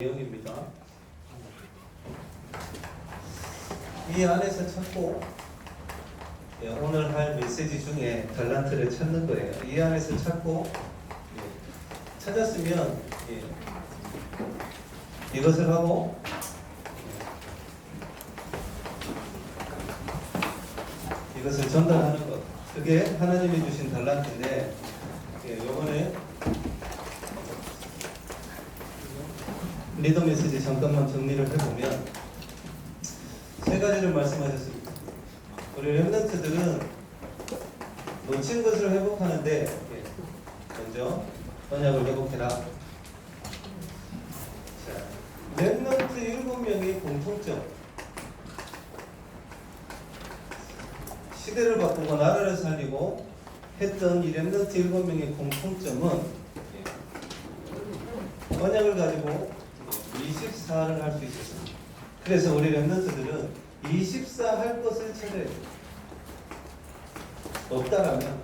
내용입니다. 이 안에서 찾고 예, 오늘 할 메시지 중에 달란트를 찾는 거예요. 이 안에서 찾고 예, 찾았으면 예, 이것을 하고 예, 이것을 전달하는 것. 그게 하나님이 주신 달란트인데 예, 요번에 리더 메시지 잠깐만 정리를 해보면 세 가지를 말씀하셨습니다. 우리 랩런트들은 놓친 것을 회복하는데 예, 먼저 언약을 회복해라. 자, 랩런트 일곱 명의 공통점. 시대를 바꾸고 나라를 살리고 했던 이 랩런트 일곱 명의 공통점은 예, 언약을 가지고 24를 할 수 있었습니다. 그래서 우리 랩런트들은 24 할 것을 찾아야 돼요. 없다라면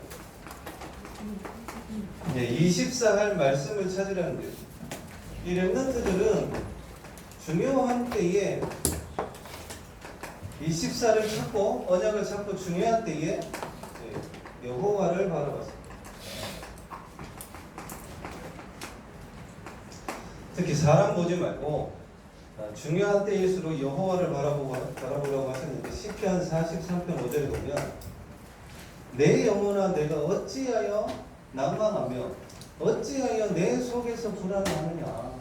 네, 24 할 말씀을 찾으라는 거예요. 이 랩런트들은 중요한 때에 24를 찾고 언약을 찾고 중요한 때에 네, 여호와를 바라봤습니다. 특히 사람 보지 말고 아, 중요한 때일수록 여호와를 바라보고 바라보라고 하셨는데 시편 43편 5절에 보면 내 영혼아 내가 어찌하여 난망하며 어찌하여 내 속에서 불안하느냐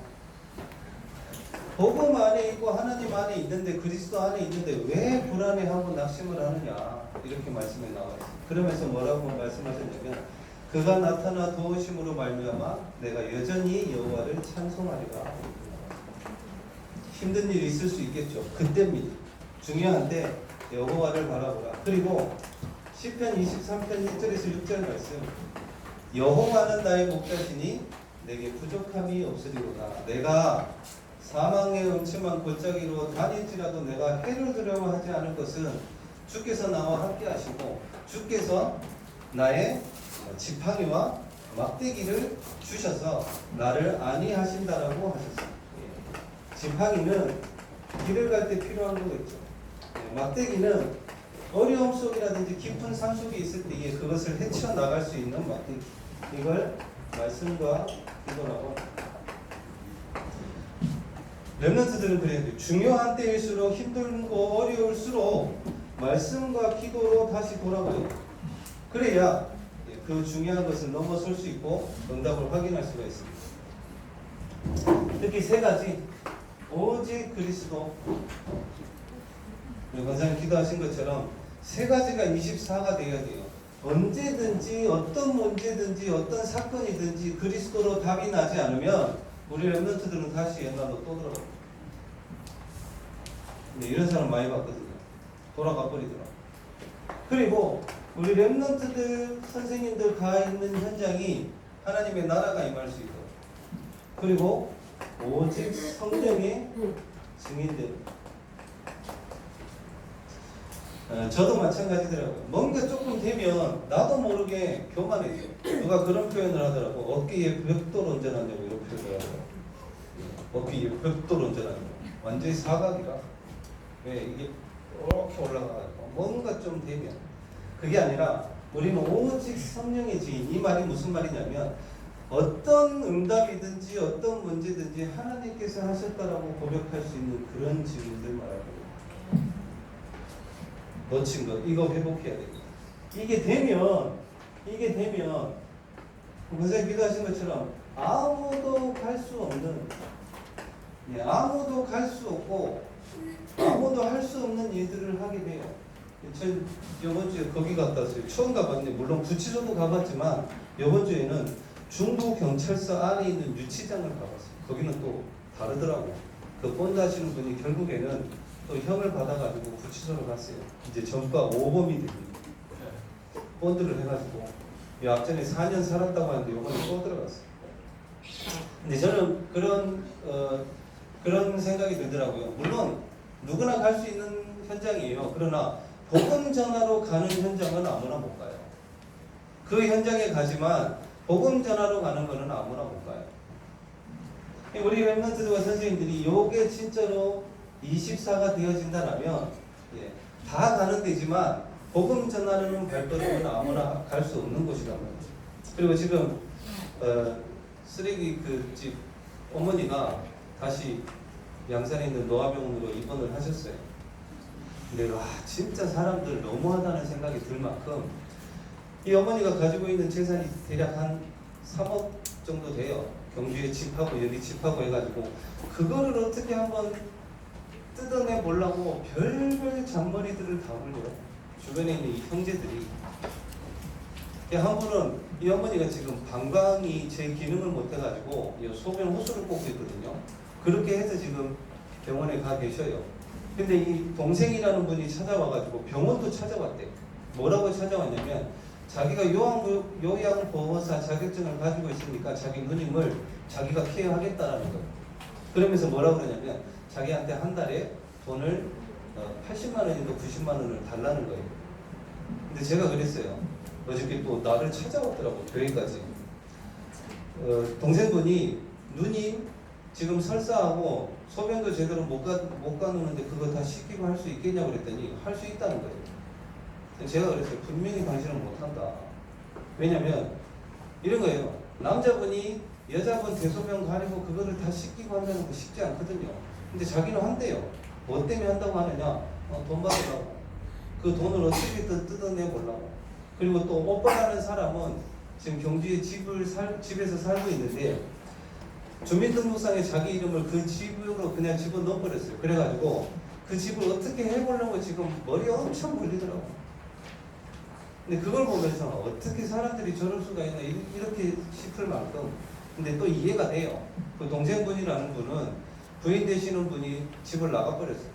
복음 안에 있고 하나님 안에 있는데 그리스도 안에 있는데 왜 불안해하고 낙심을 하느냐 이렇게 말씀에 나와 있습니다. 그러면서 뭐라고 말씀하셨냐면 그가 나타나 도우심으로 말미암아 내가 여전히 여호와를 찬송하리라. 힘든 일이 있을 수 있겠죠. 그때입니다. 중요한데 여호와를 바라보라. 그리고 시편 23편 1절에서 6절 말씀. 여호와는 나의 목자시니 내게 부족함이 없으리로다. 내가 사망의 음침한 골짜기로 다닐지라도 내가 해를 두려워하지 않을 것은 주께서 나와 함께 하시고 주께서 나의 지팡이와 막대기를 주셔서 나를 안위하신다라고 하셨습니다. 예. 지팡이는 길을 갈 때 필요한 거겠죠. 예, 막대기는 어려움 속이라든지 깊은 산 속에 있을 때에 그것을 헤쳐 나갈 수 있는 막대기. 이걸 말씀과 기도라고 렘넌트들은 그래야 돼요. 중요한 때일수록 힘들고 어려울수록 말씀과 기도로 다시 돌아와요. 그래야 그 중요한 것을 넘어설 수 있고 응답을 확인할 수가 있습니다. 특히 세 가지 오직 그리스도 권사님 기도하신 것처럼 세 가지가 24가 되어야 돼요. 언제든지 어떤 문제든지 어떤 사건이든지 그리스도로 답이 나지 않으면 우리 랩런트들은 다시 옛날로 또 돌아가요. 근데 이런 사람 많이 봤거든요. 돌아가 버리더라. 그리고 우리 랩런트들 선생님들 가 있는 현장이 하나님의 나라가 임할 수 있도록 그리고 오직 성령의 증인들 어, 저도 마찬가지더라고요. 뭔가 조금 되면 나도 모르게 교만해져. 누가 그런 표현을 하더라고. 어깨에 벽돌 얹어놨냐고 이런 표현을 하더라고. 어깨에 벽돌 얹어놨냐고. 완전히 사각이라. 왜 이게 이렇게 올라가고 뭔가 좀 되면 그게 아니라 우리는 오직 성령의 지인 이 말이 무슨 말이냐면 어떤 응답이든지 어떤 문제든지 하나님께서 하셨다라고 고백할 수 있는 그런 증인들 말하는 놓친 것 이거 회복해야 됩니다. 이게 되면 이게 되면 선생님 기도하신 것처럼 아무도 갈 수 없는 예, 아무도 갈 수 없고 아무도 할 수 없는 일들을 하게 돼요. 저 이번 주에 거기 갔다 왔어요. 처음 가봤는데 물론 구치소도 가봤지만 이번 주에는 중부 경찰서 안에 있는 유치장을 가봤어요. 거기는 또 다르더라고. 그 본드 하시는 분이 결국에는 또 형을 받아가지고 구치소로 갔어요. 이제 전과 5범이 됩니다. 본드를 해가지고 이 앞전에 4년 살았다고 하는데 이번에 또 들어갔어요. 근데 저는 그런 어, 그런 생각이 들더라고요. 물론 누구나 갈 수 있는 현장이에요. 그러나 복음 전하러 가는 현장은 아무나 못 가요. 그 현장에 가지만 복음 전하러 가는 거는 아무나 못 가요. 우리 랩런트들과 선생님들이 요게 진짜로 24가 되어진다라면 예, 다 가는 데지만 복음 전하는 발걸음은 아무나 갈 수 없는 곳이란 말이죠. 그리고 지금 어, 쓰레기 그 집 어머니가 다시 양산에 있는 노아병원으로 입원을 하셨어요. 근데 와 진짜 사람들 너무하다는 생각이 들 만큼 이 어머니가 가지고 있는 재산이 대략 한 3억 정도 돼요. 경주에 집하고 여기 집하고 해가지고 그거를 어떻게 한번 뜯어내 보려고 별별 잔머리들을 다 굴려요. 주변에 있는 이 형제들이 예, 한 분은 이 어머니가 지금 방광이 제 기능을 못 해가지고 이 소변 호수를 꽂고 있거든요. 그렇게 해서 지금 병원에 가 계셔요. 근데 이 동생이라는 분이 찾아와가지고 병원도 찾아왔대. 뭐라고 찾아왔냐면 자기가 요양 요양보호사 자격증을 가지고 있으니까 자기 누님을 자기가 케어하겠다라는 거예요. 그러면서 뭐라고 그러냐면 자기한테 한 달에 돈을 어, 80만 원인가 90만 원을 달라는 거예요. 근데 제가 그랬어요. 어저께 또 나를 찾아왔더라고 교회까지. 어, 동생분이 누님 지금 설사하고 소변도 제대로 못, 가, 못 가누는데 그거 다 시키고 할 수 있겠냐고 그랬더니 할 수 있다는 거예요. 제가 그랬어요. 분명히 당신은 못한다. 왜냐면 이런 거예요. 남자분이 여자분 대소변 가리고 그거를 다 씻기고 한다는 거 쉽지 않거든요. 근데 자기는 한대요. 뭐 때문에 한다고 하느냐? 어, 돈 받으라고. 그 돈을 어떻게든 뜯어내 보려고. 그리고 또 오빠라는 사람은 지금 경주에 집을 살, 집에서 살고 있는데 주민등록상에 자기 이름을 그 집으로 그냥 집어넣어 버렸어요. 그래가지고 그 집을 어떻게 해보려고 지금 머리 엄청 굴리더라고. 근데 그걸 보면서 어떻게 사람들이 저럴 수가 있나 이- 이렇게 싶을 만큼 근데 또 이해가 돼요. 그 동생분이라는 분은 부인 되시는 분이 집을 나가버렸어요.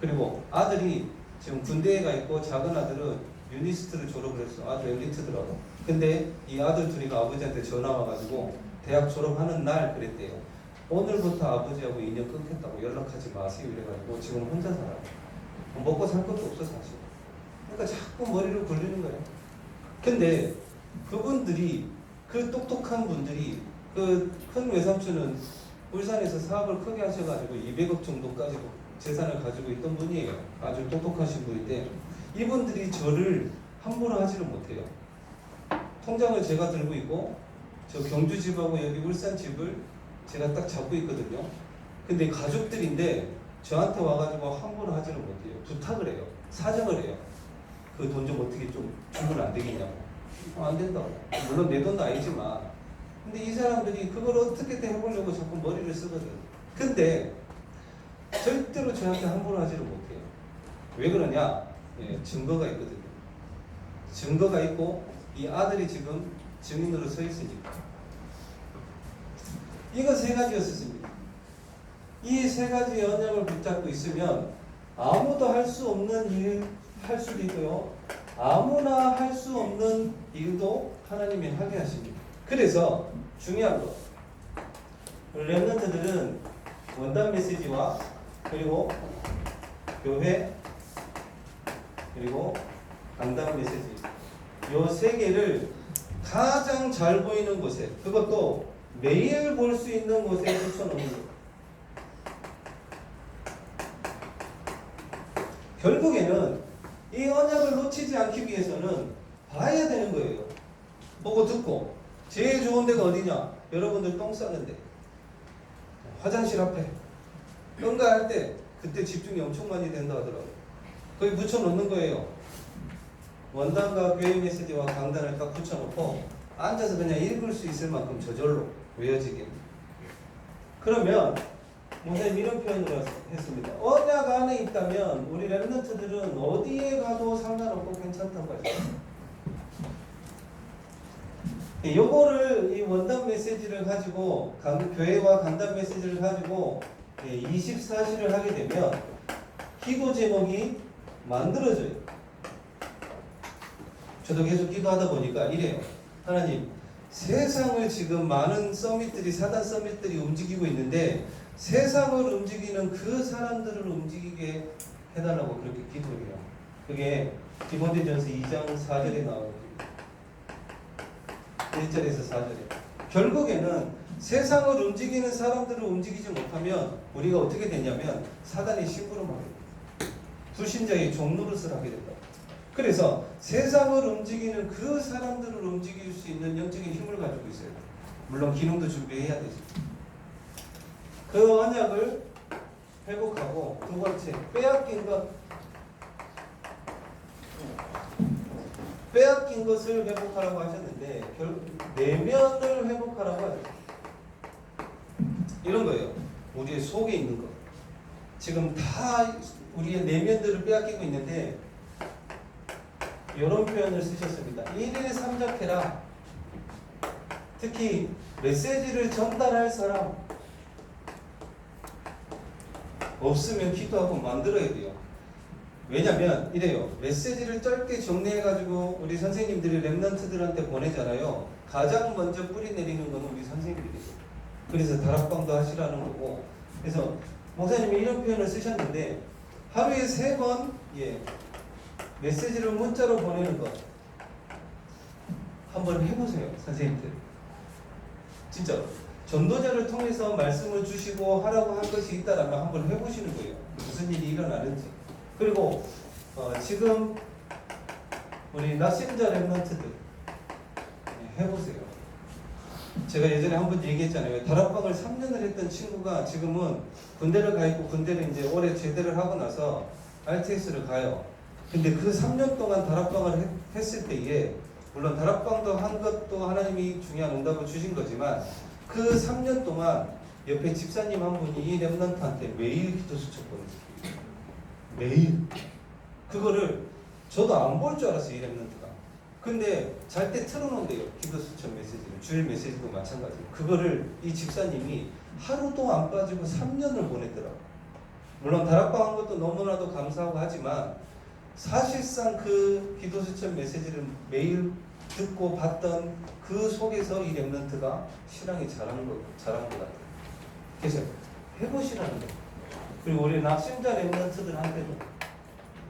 그리고 아들이 지금 군대에 가 있고 작은 아들은 유니스트를 졸업을 했어. 아주 엘리트더라고. 근데 이 아들 둘이가 아버지한테 전화 와가지고 대학 졸업하는 날 그랬대요. 오늘부터 아버지하고 인연 끊겠다고 연락하지 마세요. 이래가지고 지금 혼자 살아. 먹고 살 것도 없어 사실. 그러니까 자꾸 머리를 굴리는 거예요. 근데 그분들이 그 똑똑한 분들이 그 큰 외삼촌은 울산에서 사업을 크게 하셔가지고 200억 정도까지 재산을 가지고 있던 분이에요. 아주 똑똑하신 분인데 이분들이 저를 함부로 하지를 못해요. 통장을 제가 들고 있고 저 경주 집하고 여기 울산 집을 제가 딱 잡고 있거든요. 근데 가족들인데 저한테 와가지고 함부로 하지를 못해요. 부탁을 해요. 사정을 해요. 그 돈 좀 어떻게 좀 주면 안 되겠냐고. 어, 안 된다고. 물론 내 돈도 아니지만. 근데 이 사람들이 그걸 어떻게든 해보려고 자꾸 머리를 쓰거든. 근데 절대로 저한테 함부로 하지를 못해요. 왜 그러냐? 예, 증거가 있거든요. 증거가 있고 이 아들이 지금 증인으로 서 있으니까. 이거 세 가지였었습니다. 이 세 가지 언약을 붙잡고 있으면 아무도 할 수 없는 일을 할 수도 있고요. 아무나 할 수 없는 일도 하나님이 하게 하십니다. 그래서 중요한 거. 랩런트들은 원단 메시지와 그리고 교회 그리고 강단 메시지 요 세 개를 가장 잘 보이는 곳에 그것도 매일 볼 수 있는 곳에 붙여놓는 거. 결국에는 이 언약을 놓치지 않기 위해서는 봐야 되는 거예요. 보고 듣고 제일 좋은 데가 어디냐? 여러분들 똥 싸는데 화장실 앞에 응가할 때 그때 집중이 엄청 많이 된다 하더라고요. 거기 붙여놓는 거예요. 원단과 교회 메시지와 강단을 딱 붙여놓고 앉아서 그냥 읽을 수 있을 만큼 저절로 외워지게. 그러면 목사님 이런 표현을 했습니다. 언약 안에 있다면 우리 랩런트들은 어디에 가도 상관없고 괜찮다고 하죠. 예, 요거를 이 원단 메시지를 가지고 강- 교회와 강단 메시지를 가지고 24시를 하게 되면 기도 제목이 만들어져요. 저도 계속 기도하다 보니까 이래요. 하나님, 세상을 지금 많은 서밋들이 사단 서밋들이 움직이고 있는데 세상을 움직이는 그 사람들을 움직이게 해달라고 그렇게 기도해요. 그게 디모데전서 2장 4절에 나오거든요. 1절에서 4절에. 결국에는 세상을 움직이는 사람들을 움직이지 못하면 우리가 어떻게 되냐면 사단의 심부름하게 됩니다. 불신자의 종노릇을 하게 된다. 그래서 세상을 움직이는 그 사람들을 움직일 수 있는 영적인 힘을 가지고 있어요. 물론 기능도 준비해야 되죠. 그 언약을 회복하고 두 번째 빼앗긴 것 빼앗긴 것을 회복하라고 하셨는데 결국 내면을 회복하라고 하죠. 이런 거예요. 우리의 속에 있는 거. 지금 다 우리의 내면들을 빼앗기고 있는데 이런 표현을 쓰셨습니다. 1일 삼작해라. 특히 메시지를 전달할 사람 없으면 기도하고 만들어야 돼요. 왜냐면 이래요. 메시지를 짧게 정리해가지고 우리 선생님들이 랩런트들한테 보내잖아요. 가장 먼저 뿌리 내리는 건 우리 선생님들이죠. 그래서 다락방도 하시라는 거고. 그래서 목사님이 이런 표현을 쓰셨는데 하루에 세 번 예, 메시지를 문자로 보내는 것 한번 해보세요, 선생님들. 진짜 전도자를 통해서 말씀을 주시고 하라고 한 것이 있다라면 한번 해보시는 거예요. 무슨 일이 일어나는지. 그리고 어, 지금 우리 낯심자 랩런트들 네, 해보세요. 제가 예전에 한 번 얘기했잖아요. 다락방을 3년을 했던 친구가 지금은 군대를 가 있고 군대를 이제 올해 제대를 하고 나서 RTS를 가요. 근데 그 3년 동안 다락방을 했, 했을 때에 물론 다락방도 한 것도 하나님이 중요한 응답을 주신 거지만 그 3년 동안 옆에 집사님 한 분이 이 랩런트한테 매일 기도 수첩 보냈어요. 매일. 그거를 저도 안 볼 줄 알았어요, 이 랩런트가. 근데 잘 때 틀어놓은대요. 기도 수첩 메시지를. 주일 메시지도 마찬가지로. 그거를 이 집사님이 하루도 안 빠지고 3년을 보냈더라고요. 물론 다락방 한 것도 너무나도 감사하고 하지만 사실상 그 기도 수첩 메시지를 매일 듣고 봤던 그 속에서 이 랩런트가 신앙이 자란 것, 자란 것 같아요. 그래서 해보시라는 거예요. 그리고 우리 낙심자 랩런트들한테도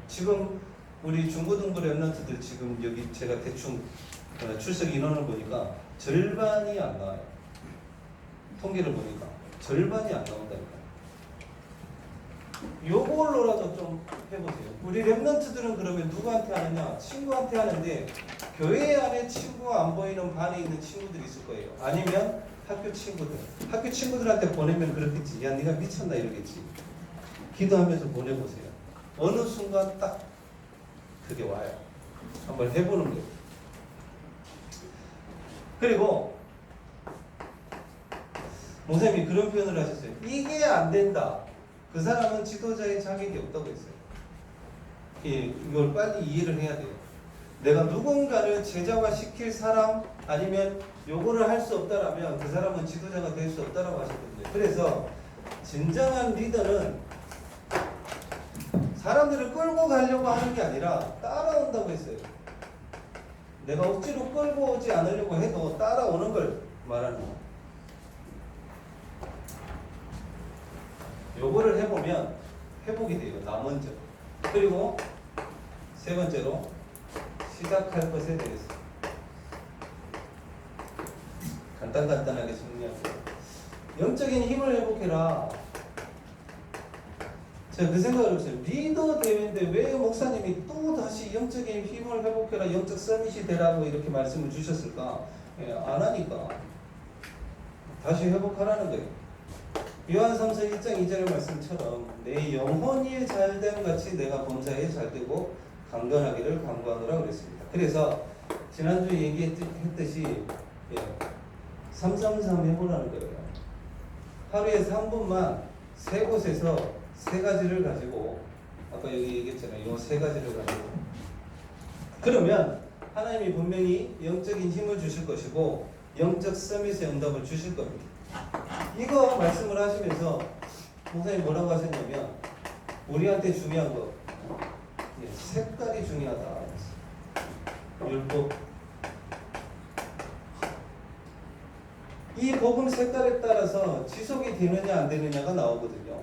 지금 우리 중고등부 랩런트들 지금 여기 제가 대충 어, 출석 인원을 보니까 절반이 안 나와요. 통계를 보니까 절반이 안 나온다니까 요. 요걸로라도 좀 해보세요. 우리 랩런트들은 그러면 누구한테 하느냐? 친구한테 하는데 교회 안에 친구가 안 보이는 반에 있는 친구들이 있을 거예요. 아니면 학교 친구들. 학교 친구들한테 보내면 그렇겠지. 야, 네가 미쳤나 이러겠지. 기도하면서 보내보세요. 어느 순간 딱 그게 와요. 한번 해보는 거예요. 그리고 목사님이 그런 표현을 하셨어요. 이게 안 된다. 그 사람은 지도자의 자격이 없다고 했어요. 예, 이걸 빨리 이해를 해야 돼요. 내가 누군가를 제자화 시킬 사람 아니면 요거를 할 수 없다라면 그 사람은 지도자가 될 수 없다라고 하셨거든요. 그래서 진정한 리더는 사람들을 끌고 가려고 하는 게 아니라 따라온다고 했어요. 내가 억지로 끌고 오지 않으려고 해도 따라오는 걸 말하는 거예요. 요거를 해보면 회복이 돼요. 나 먼저. 그리고 세 번째로 시작할 것에 대해서 간단간단하게 정리하고요. 영적인 힘을 회복해라. 제가 그 생각을 했어요. 리더 대회인데 왜 목사님이 또 다시 영적인 힘을 회복해라, 영적 서밋이 되라고 이렇게 말씀을 주셨을까? 예, 안 하니까 다시 회복하라는 거예요. 요한 3서 1장 2절의 말씀처럼 내 영혼이 잘됨 같이 내가 범사에 잘되고 강건하기를 간구하노라 그랬습니다. 그래서 지난주에 얘기했듯이 예, 333 해보라는 거예요. 하루에 3분만 세 곳에서 세 가지를 가지고 아까 여기 얘기했잖아요. 이세 가지를 가지고 그러면 하나님이 분명히 영적인 힘을 주실 것이고 영적 서밋의 응답을 주실 겁니다. 이거 말씀을 하시면서 목사님 뭐라고 하셨냐면 우리한테 중요한 거 예, 색깔이 중요하다. 율법 이 복음 색깔에 따라서 지속이 되느냐 안 되느냐가 나오거든요.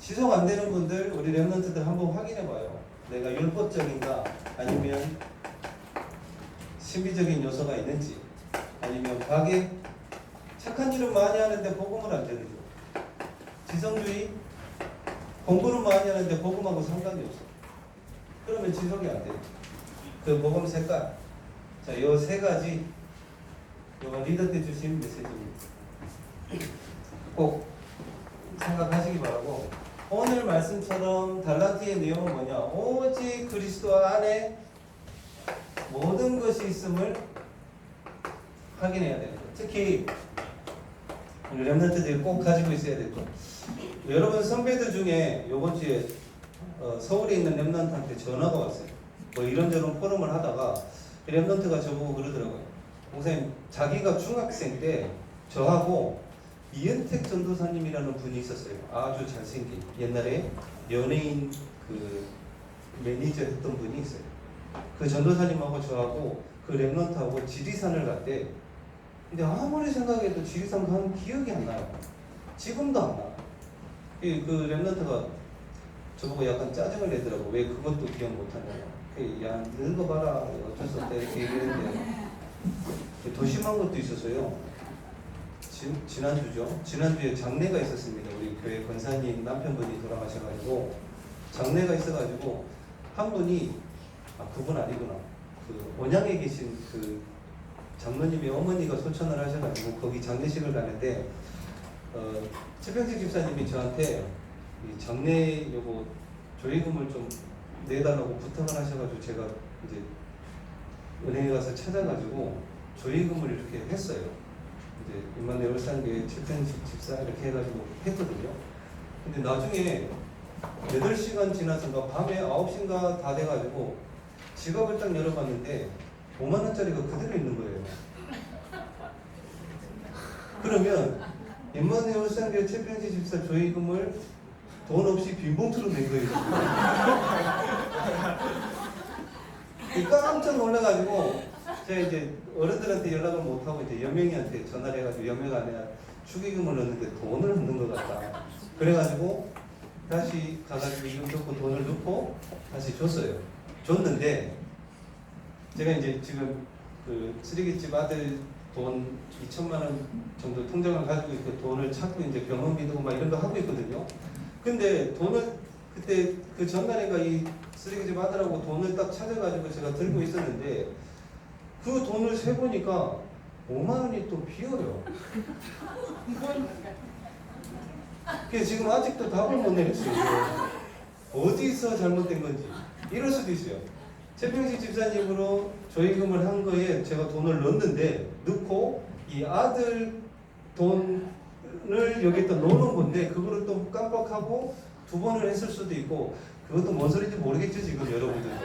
지속 안 되는 분들 우리 랩런트들 한번 확인해 봐요. 내가 율법적인가 아니면 신비적인 요소가 있는지 아니면 과계 착한 일은 많이 하는데 복음을 안 전해줘. 지성주의 공부는 많이 하는데 복음하고 상관이 없어. 그러면 지속이 안 돼. 그 복음 색깔. 자, 요 세 가지 요거 리더 때 주신 메시지입니다. 꼭 생각하시기 바라고 오늘 말씀처럼 달라티의 내용은 뭐냐? 오직 그리스도 안에 모든 것이 있음을 확인해야 되는 거. 특히 렘넌트들이 꼭 가지고 있어야 될 거. 여러분 선배들 중에 요번 주에 어, 서울에 있는 렘넌트한테 전화가 왔어요. 뭐 이런저런 포럼을 하다가 렘넌트가 저보고 그러더라고요. 목사님 자기가 중학생 때 저하고 이은택 전도사님이라는 분이 있었어요. 아주 잘생긴 옛날에 연예인 그 매니저 했던 분이 있어요. 그 전도사님하고 저하고 그 렘넌트하고 지리산을 갔대. 근데 아무리 생각해도 지리산 간 기억이 안 나요. 지금도 안 나. 그, 그 렘넌트가 저보고 약간 짜증을 내더라고. 왜 그것도 기억 못 하냐고. 그, 야 늙어봐라. 어쩔 수 없다 이렇게 얘기했는데 더 심한 것도 있었어요. 지, 지난주죠. 지난주에 장례가 있었습니다. 우리 교회 권사님 남편분이 돌아가셔가지고 장례가 있어가지고 한 분이 아 그분 아니구나. 그 원양에 계신 그 장로님의 어머니가 소천을 하셔가지고 거기 장례식을 가는데 어, 최병식 집사님이 저한테 이 장례 요거 조의금을 좀 내달라고 부탁을 하셔가지고 제가 이제 은행에 가서 찾아가지고 조의금을 이렇게 했어요. 이제 임만대 월산교회 최편식 집사 이렇게 해가지고 했거든요. 근데 나중에 8시간 지나서가 밤에 9시인가 다 돼가지고 지갑을 딱 열어봤는데 5만 원짜리가 그대로 있는 거예요. 그러면 임만대 월산교회 최편식 집사 조의금을 돈 없이 빈봉투로 낸 거예요. 깜짝 놀라가지고 제가 이제 어른들한테 연락을 못 하고 이제 여명이한테 전화를 해가지고 여명아 내가 축의금을 넣는데 돈을 넣는 것 같다. 그래가지고 다시 가가지고 이름 넣고 돈을 넣고 다시 줬어요. 줬는데 제가 이제 지금 그 쓰레기집 아들 돈 2천만 원 정도 통장을 가지고 있고 돈을 찾고 이제 병원비 도고 막 이런 거 하고 있거든요. 근데 돈을 그때 그 전날인가 이 쓰레기집 아들하고 돈을 딱 찾아가지고 제가 들고 있었는데 그 돈을 세 보니까 5만 원이 또 비어요. 그래서 지금 아직도 답을 못 내렸어요. 어디서 잘못된 건지. 이럴 수도 있어요. 최평식 집사님으로 조의금을 한 거에 제가 돈을 넣었는데 넣고 이 아들 돈을 여기다 넣어놓은 건데 그거를 또 깜빡하고 두 번을 했을 수도 있고 그것도 뭔 소리인지 모르겠죠 지금 여러분들도.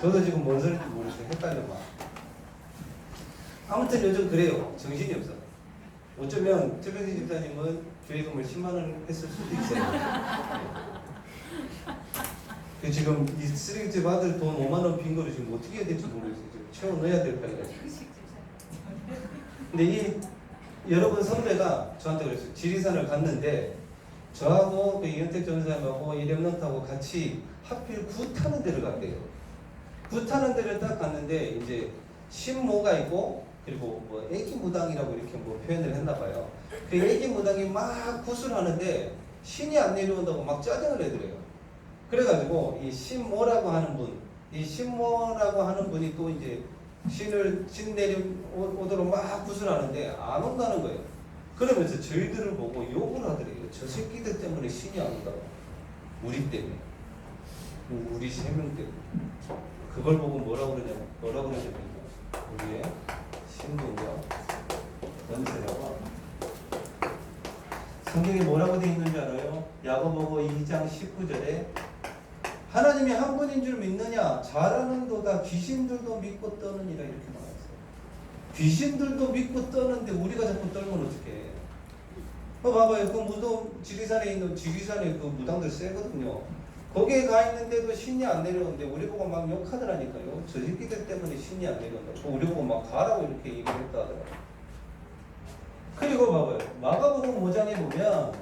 저도 지금 뭔 소리인지 모르겠어요. 헷갈려 막 아무튼 요즘 그래요. 정신이 없어. 어쩌면 최병진 집사님은 조의금을 10만 원 했을 수도 있어요 그 지금 이 쓰레기집 아들 돈 5만 원 빈 거를 지금 어떻게 해야 될지 모르겠어요. 지금 채워 넣어야 될까요? 근데 이 여러분 선배가 저한테 그랬어요. 지리산을 갔는데 저하고 그 이현택 전사님하고 이렘런트하고 같이 하필 구 타는 데를 갔대요. 구 타는 데를 딱 갔는데 이제 신모가 있고 그리고 뭐 애기 무당이라고 이렇게 뭐 표현을 했나 봐요. 그 애기 무당이 막 구슬하는데 신이 안 내려온다고 막 짜증을 내더래요. 그래가지고 이 신모라고 하는 분, 이 신모라고 하는 분이 또 이제 신을 신 내려오도록 막 굿을 하는데 안 온다는 거예요. 그러면서 저희들을 보고 욕을 하더래요. 저 새끼들 때문에 신이 안 온다고. 우리 때문에. 우리 세 명 때문에. 그걸 보고 뭐라고 그러냐면, 뭐라고 그러냐면, 우리의 신분과 연세라고. 성경에 뭐라고 되어 있는 줄 알아요? 야고보고 2장 19절에 하나님이 한 분인 줄 믿느냐? 잘하는 도다 귀신들도 믿고 떠느니라 이렇게 나와 있어요. 귀신들도 믿고 떠는데 우리가 자꾸 떨면 어떡해. 어, 봐봐요. 그 무덤, 지리산에 있는 지리산에 그 무당들 세거든요. 거기에 가 있는데도 신이 안 내려오는데 우리 보고 막 욕하더라니까요. 저 새끼들 때문에 신이 안 내려온다고. 우리 보고 막 가라고 이렇게 얘기를 했다 하더라고요. 그리고 봐봐요. 마가복음 5장에 보면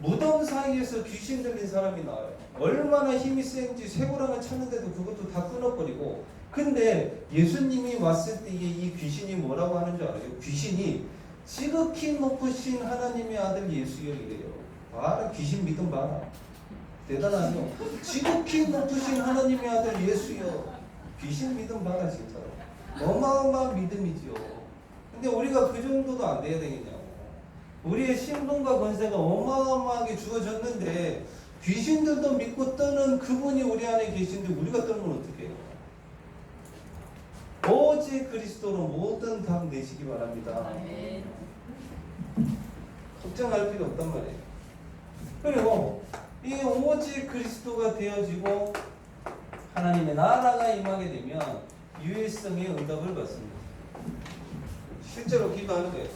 무덤 사이에서 귀신 들린 사람이 나와요. 얼마나 힘이 센지 쇠고랑을 찾는데도 그것도 다 끊어버리고 근데 예수님이 왔을 때이 귀신이 뭐라고 하는 줄 알아요? 귀신이 지극히 높으신 하나님의 아들 예수여 이래요. 봐라 귀신 믿음 봐라. 대단하죠. 지극히 높으신 하나님의 아들 예수여 귀신 믿음 봐라 진짜로. 어마어마한 믿음이죠. 근데 우리가 그 정도도 안 돼야 되겠냐고. 우리의 신분과 권세가 어마어마하게 주어졌는데 귀신들도 믿고 떠는 그분이 우리 안에 계신데 우리가 떠는 어떻게 해요? 오직 그리스도로 모든 답 내시기 바랍니다. 아멘. 걱정할 필요 없단 말이에요. 그리고 이 오직 그리스도가 되어지고 하나님의 나라가 임하게 되면 유일성의 응답을 받습니다. 실제로 기도하는 거예요.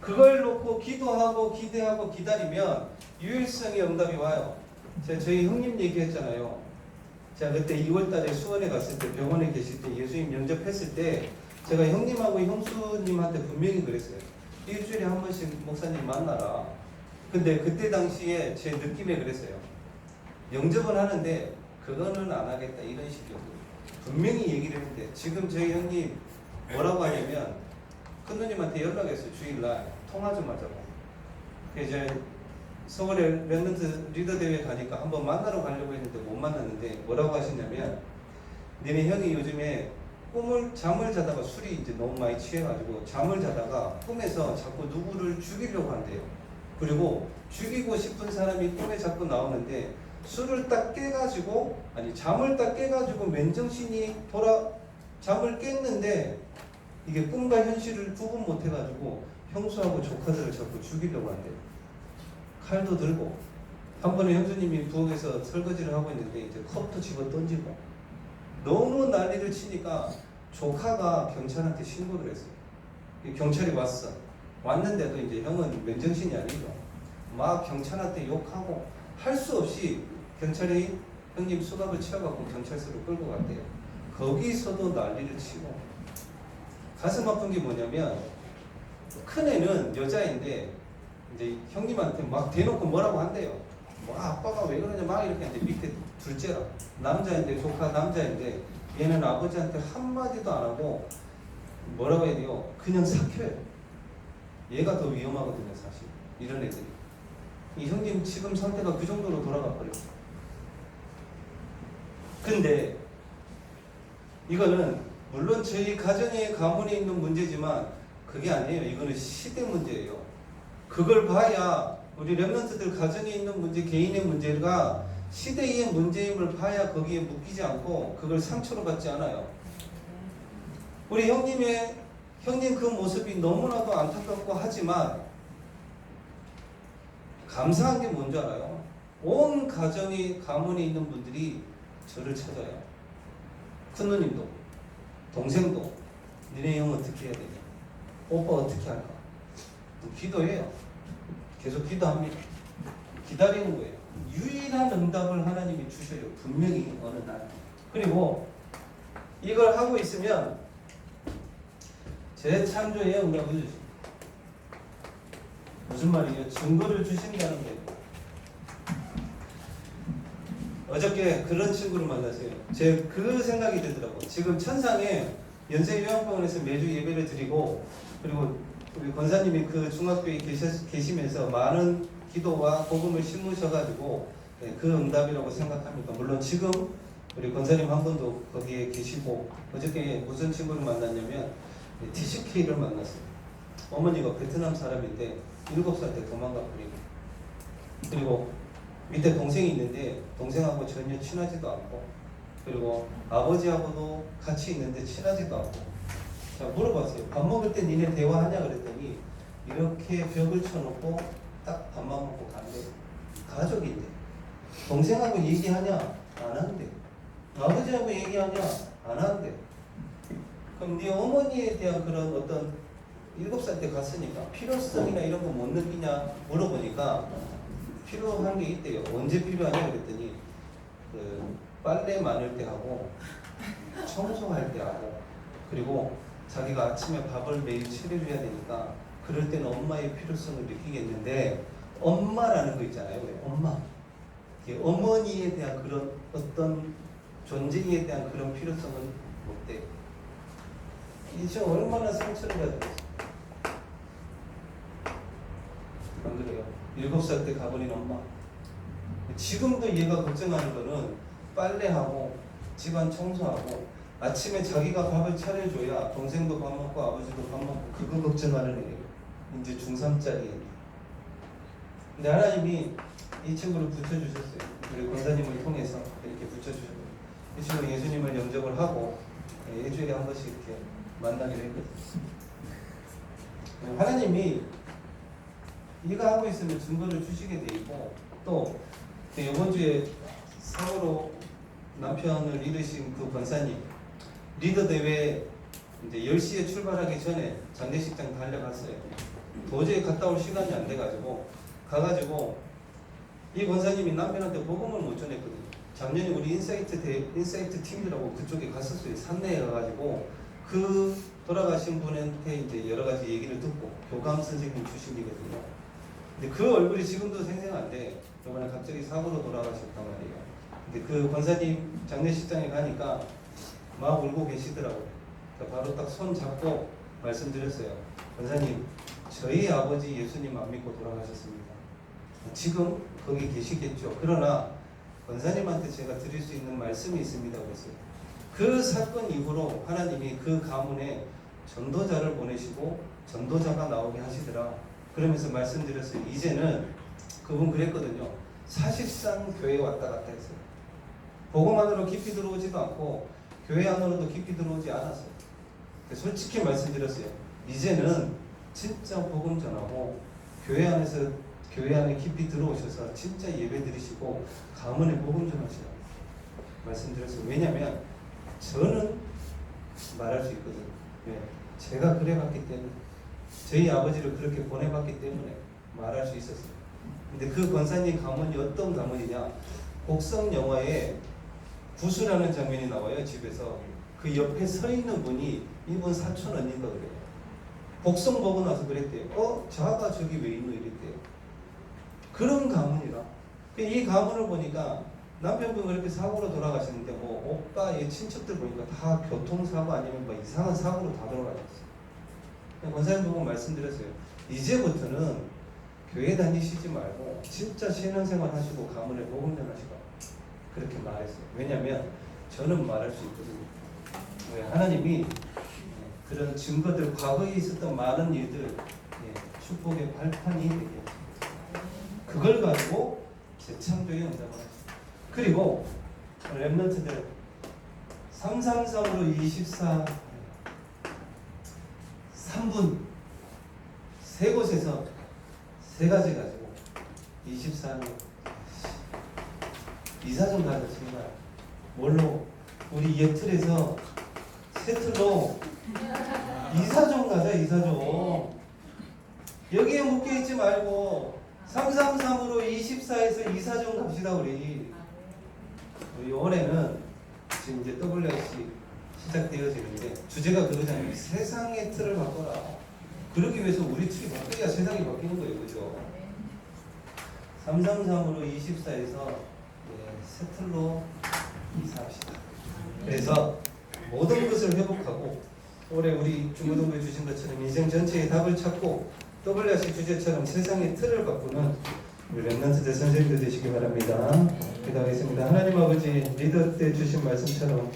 그걸 놓고 기도하고 기대하고 기다리면 유일성의 응답이 와요. 제가 저희 형님 얘기했잖아요. 제가 그때 2월달에 수원에 갔을 때 병원에 계실 때 예수님 영접했을 때 제가 형님하고 형수님한테 분명히 그랬어요. 일주일에 한 번씩 목사님 만나라. 근데 그때 당시에 제 느낌에 그랬어요. 영접은 하는데 그거는 안 하겠다 이런 식이었거든요. 분명히 얘기를 했는데 지금 저희 형님 뭐라고 하냐면 큰 누님한테 연락했어요. 주일날 통화 좀 하자고. 그래서 서울에 랩런트 리더 대회 가니까 한번 만나러 가려고 했는데 못 만났는데 뭐라고 하셨냐면 니네 형이 요즘에 꿈을 잠을 자다가 술이 이제 너무 많이 취해가지고 잠을 자다가 꿈에서 자꾸 누구를 죽이려고 한대요. 그리고 죽이고 싶은 사람이 꿈에 자꾸 나오는데 술을 딱 깨가지고 아니 잠을 딱 깨가지고 맨정신이 돌아 잠을 깼는데 이게 꿈과 현실을 구분 못해가지고 형수하고 조카들을 자꾸 죽이려고 한대요. 칼도 들고 한 번에 형수님이 부엌에서 설거지를 하고 있는데 이제 컵도 집어 던지고 너무 난리를 치니까 조카가 경찰한테 신고를 했어요. 이 경찰이 왔어. 왔는데도 이제 형은 맨정신이 아니죠. 막 경찰한테 욕하고 할 수 없이 경찰이 형님 수갑을 채워갖고 경찰서로 끌고 갔대요. 거기서도 난리를 치고 가슴 아픈 게 뭐냐면 큰 애는 여자인데 이제 형님한테 막 대놓고 뭐라고 한대요. 뭐 아빠가 왜 그러냐 막 이렇게 하는데 밑에 둘째라 남자인데 조카 남자인데 얘는 아버지한테 한마디도 안 하고 뭐라고 해야 돼요? 그냥 삭혀요. 얘가 더 위험하거든요 사실 이런 애들이 이 형님 지금 상태가 그 정도로 돌아가 버려요. 근데 이거는 물론 저희 가정의 가문에 있는 문제지만 그게 아니에요. 이거는 시대 문제예요. 그걸 봐야 우리 랩런트들 가정에 있는 문제, 개인의 문제가 시대의 문제임을 봐야 거기에 묶이지 않고 그걸 상처로 받지 않아요. 우리 형님의 형님 그 모습이 너무나도 안타깝고 하지만 감사한 게 뭔지 알아요? 온 가정이 가문에 있는 분들이 저를 찾아요. 큰 누님도 동생도 니네 형 어떻게 해야 되냐? 오빠 어떻게 할까? 또 기도해요. 계속 기도합니다. 기다리는 거예요. 유일한 응답을 하나님이 주셔요. 분명히 어느 날. 그리고 이걸 하고 있으면 재창조의 응답을 주십니다. 무슨 말이에요? 증거를 주신다는 거예요. 어저께 그런 친구를 만났어요. 제 그 생각이 들더라고. 지금 천상에 연세요양병원에서 매주 예배를 드리고 그리고 우리 권사님이 그 중학교에 계셔- 계시면서 많은 기도와 복음을 심으셔가지고 네, 그 응답이라고 생각합니다. 물론 지금 우리 권사님 한 분도 거기에 계시고 어저께 무슨 친구를 만났냐면 네, TCK를 만났어요. 어머니가 베트남 사람인데 7살 때 도망가 버리고 그리고 밑에 동생이 있는데 동생하고 전혀 친하지도 않고 그리고 아버지하고도 같이 있는데 친하지도 않고 자 물어봤어요. 밥 먹을 때 니네 대화하냐 그랬더니 이렇게 벽을 쳐놓고 딱 밥만 먹고 간대 가족인데. 동생하고 얘기하냐? 안 한대. 아버지하고 얘기하냐? 안 한대. 그럼 네 어머니에 대한 그런 어떤 일곱 살 때 갔으니까 필요성이나 이런 거 못 느끼냐 물어보니까 필요한 게 있대요. 언제 필요하냐 그랬더니 그 빨래 많을 때 하고 청소할 때 하고 그리고 자기가 아침에 밥을 매일 차려줘야 되니까 그럴 때는 엄마의 필요성을 느끼겠는데 엄마라는 거 있잖아요. 왜? 엄마. 어머니에 대한 그런 어떤 존재에 대한 그런 필요성은 못 돼. 이제 얼마나 상처를 가지고 있어. 안 그래요? 일곱 살 때 가버린 엄마. 지금도 얘가 걱정하는 거는 빨래하고 집안 청소하고 아침에 자기가 밥을 차려줘야 동생도 밥 먹고 아버지도 밥 먹고 그거 걱정하는 애예요. 이제 중3짜리 애. 근데 하나님이 이 친구를 붙여주셨어요. 우리 권사님을 통해서 이렇게 붙여주셨어요. 이 친구는 예수님을 영접을 하고 예, 일주일에 한 번씩 이렇게 만나기로 했거든요. 네, 하나님이 이거 하고 있으면 증거를 주시게 돼 있고 또 이번 주에 사고로 남편을 잃으신 그 권사님 리더 대회 이제 10시에 출발하기 전에 장례식장 달려갔어요. 도저히 갔다 올 시간이 안 돼가지고 가가지고 이 권사님이 남편한테 복음을 못 전했거든요. 작년에 우리 인사이트 대, 인사이트 팀이라고 그쪽에 갔었어요. 산내에 가가지고 그 돌아가신 분한테 이제 여러 가지 얘기를 듣고 교감 선생님 출신이거든요. 근데 그 얼굴이 지금도 생생한데 이번에 갑자기 사고로 돌아가셨단 말이에요. 근데 그 권사님 장례식장에 가니까 막 울고 계시더라고요. 바로 딱 손 잡고 말씀드렸어요. 권사님, 저희 아버지 예수님 안 믿고 돌아가셨습니다. 지금 거기 계시겠죠. 그러나 권사님한테 제가 드릴 수 있는 말씀이 있습니다. 그랬어요. 그 사건 이후로 하나님이 그 가문에 전도자를 보내시고 전도자가 나오게 하시더라. 그러면서 말씀드렸어요. 이제는 그분 그랬거든요. 사실상 교회 왔다 갔다 했어요. 안으로 깊이 들어오지도 않고 교회 안으로도 깊이 들어오지 않았어요. 솔직히 말씀드렸어요. 이제는 진짜 복음 전하고 교회 안에서 교회 안에 깊이 들어오셔서 진짜 예배 드리시고 가문에 복음 전하시라고 말씀드렸어요. 왜냐하면 저는 말할 수 있거든요. 왜? 제가 그래봤기 때문에 저희 아버지를 그렇게 보내봤기 때문에 말할 수 있었어요. 근데 그 권사님 가문이 어떤 가문이냐? 곡성 영화에 구수라는 장면이 나와요 집에서 그 옆에 서 있는 분이 이분 사촌 언니인가 그래요. 복성 보고 나서 그랬대요. 어 자가 저기 왜 있노 이랬대요. 그런 가문이라. 그이 가문을 보니까 남편분 그렇게 사고로 돌아가시는데 뭐 오빠 얘 친척들 보니까 다 교통사고 아니면 뭐 이상한 사고로 다 돌아가셨어요. 권사님 보고 말씀드렸어요. 이제부터는 교회 다니시지 말고 진짜 신앙생활 하시고 가문에 복음 전 하시고 그렇게 말했어요. 왜냐하면 저는 말할 수 있거든요. 왜 하나님이 그런 증거들 과거에 있었던 많은 일들 예, 축복의 발판이 되게 그걸 가지고 재창조의 응답을 하죠. 그리고 랩런트들 333으로 24 3분 세 곳에서 세 가지 가지고 24년 이사 좀 가자 정말. 뭘로? 우리 예틀에서 세틀로 이사 좀 가자 이사 좀. 여기에 묶여 있지 말고 333으로 24에서 이사 좀 갑시다 우리. 우리 올해는 지금 이제 WRC 시작되어지는데 주제가 그거잖아요. 세상의 틀을 바꿔라. 그러기 위해서 우리 틀이 바뀌어야 세상이 바뀌는 거예요 그죠? 333으로 24에서 예, 세틀로 이사합시다 그래서 모든 것을 회복하고 올해 우리 중고등부에 주신 것처럼 인생 전체의 답을 찾고 WRC 주제처럼 세상의 틀을 바꾸는 우리 랩런트들 선생님들 되시기 바랍니다. 기도하겠습니다. 하나님 아버지 리더 때 주신 말씀처럼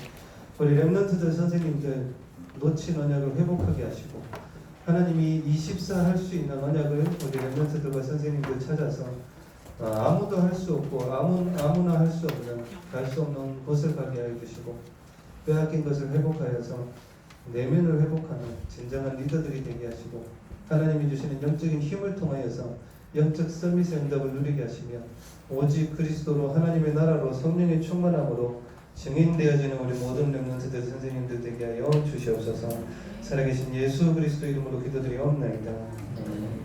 우리 랩런트들 선생님들 놓친 언약을 회복하게 하시고 하나님이 24 할 수 있는 언약을 우리 랩런트들과 선생님들 찾아서 어, 아무도 할 수 없고 아무, 아무나 할 수 없는 갈 수 없는 곳을 가게 하여 주시고 빼앗긴 것을 회복하여서 내면을 회복하는 진정한 리더들이 되게 하시고 하나님이 주시는 영적인 힘을 통하여서 영적 서밋의 응답을 누리게 하시며 오직 그리스도로 하나님의 나라로 성령의 충만함으로 증인되어지는 우리 모든 렘넌트들 선생님들 되게 하여 주시옵소서 살아계신 예수 그리스도 이름으로 기도드리옵나이다. 아멘.